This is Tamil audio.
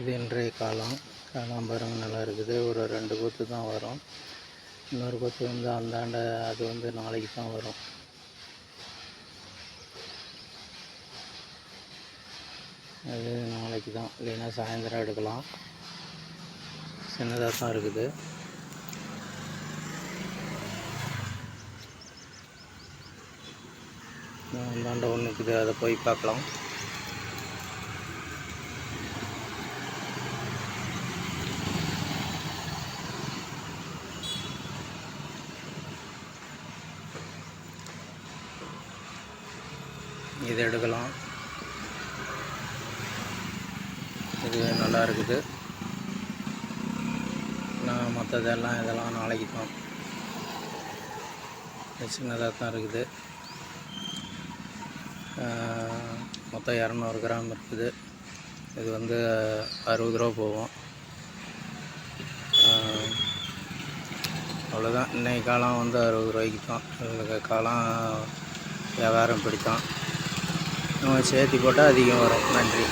இது இன்றைய காலம். காலம் பாருங்கள் நல்லா இருக்குது. ஒரு ரெண்டு கொத்து தான் வரும். இன்னொரு கொத்து வந்து அந்தாண்ட அது வந்து நாளைக்கு தான் வரும். அது நாளைக்கு தான். இல்லைன்னா சாயந்தரம் எடுக்கலாம். சின்னதாக தான் இருக்குது. அந்தாண்ட ஒன்று இருக்குது. அதை போய் பார்க்கலாம். இதை எடுக்கலாம் இது நல்லா இருக்குது. நான் மற்றதெல்லாம் இதெல்லாம் நாளைக்கு தான் சின்னதாக தான் இருக்குது. மொத்தம் இரநூறு கிராம் இருக்குது. இது வந்து அறுபது ரூபா போகும். அவ்வளோதான் இன்றைக்கி காலம் வந்து அறுபது ரூபாய்க்கு தான். இவங்களுக்கு காலம் வியாபாரம் பிடித்தான் சேர்த்து போட்டால் அதிகம் வரும். நன்றி.